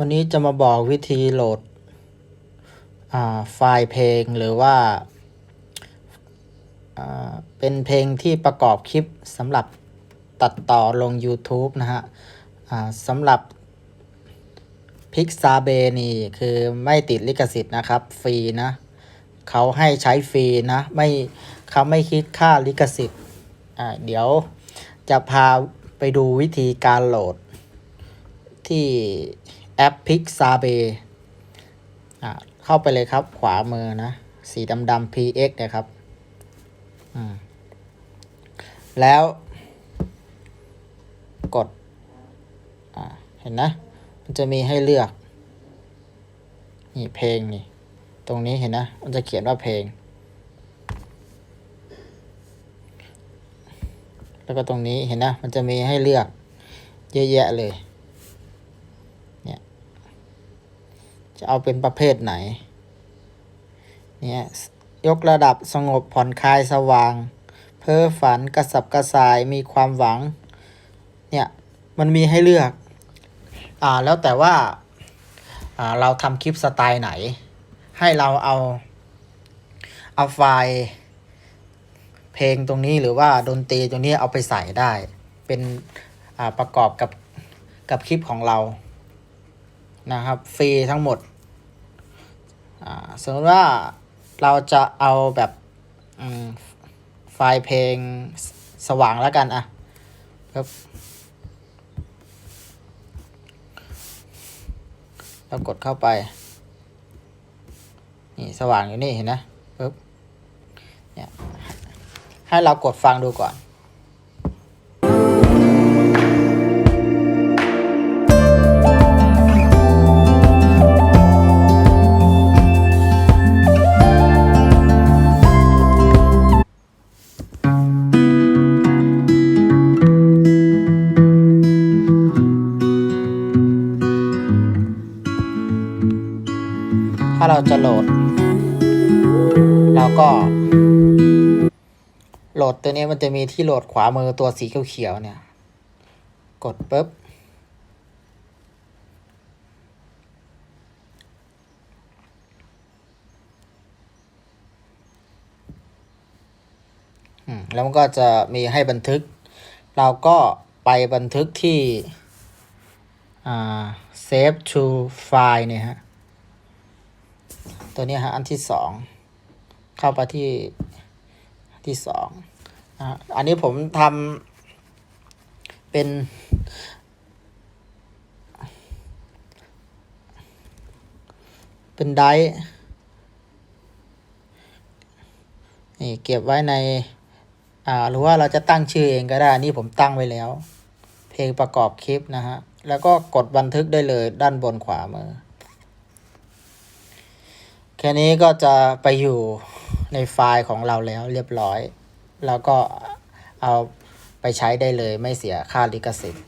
วันนี้จะมาบอกวิธีโหลดอ่าไฟล์เพลงหรือว่าอ่าเป็นเพลงที่ประกอบคลิปสำหรับตัดต่อลง YouTube นะฮะอ่าสำหรับ p i x a b e นี่คือไม่ติดลิขสิทธิ์นะครับ ฟรีนะเขาให้ใช้ฟรีนะไม่เขาไม่คิดค่าลิขสิทธิ์อ่าเดี๋ยวจะพาไปดูวิธีการโหลดที่ แอป Pixabay อ่าเข้าไปเลยครับ ขวามือนะ สีดำดำ PX นะครับอืมแล้ว กดอ่าเห็นนะ มันจะมีให้เลือก นี่เพลงนี่ ตรงนี้เห็นนะ มันจะเขียนว่าเพลง แล้วก็ตรงนี้เห็นนะ มันจะมีให้เลือก เยอะแยะเลย จะเอาเป็นประเภทไหน เนี่ย ยกระดับสงบผ่อนคลายสว่าง เพ้อฝันกระสับกระส่ายมีความหวัง เนี่ย มันมีให้เลือก อ่า แล้วแต่ว่า อ่า เราทำคลิปสไตล์ไหน ให้เราเอา เอาไฟล์เพลงตรงนี้หรือว่าดนตรีตรงนี้เอาไปใส่ได้ เป็นอ่าประกอบกับกับคลิปของเรา นะครับฟรีทั้งหมดสมมติว่าเราจะเอาแบบไฟล์เพลงสสว่างแล้วกันอะครับเรากดเข้าไปนี่สว่างอยู่นี่เห็นนะปึ๊บเนี่ยให้เรากดฟังดูก่อน ถ้าเราจะโหลดเราก็ โหลดตัวนี้มันจะมีที่โหลดขวามือตัวสีเขียวๆเนี่ย กดปุ๊บ แล้วมันก็จะมีให้บันทึก เราก็ไปบันทึกที่อ่า save to file เนี่ยฮะ ตัวนี้ฮะอันที่สองเข้าไปที่ที่สองอะอันนี้ผมทำเป็น เป็นไดร์นี่เก็บไว้ใน อ่า หรือว่าเราจะตั้งชื่อเองก็ได้นนี้ผมตั้งไว้แล้ว เพลงประกอบคลิปนะฮะ แล้วก็กดบันทึกได้เลยด้านบนขวามือ แค่นี้ก็จะไปอยู่ในไฟล์ของเราแล้วเรียบร้อย แล้วก็เอาไปใช้ได้เลยไม่เสียค่าลิขสิทธิ์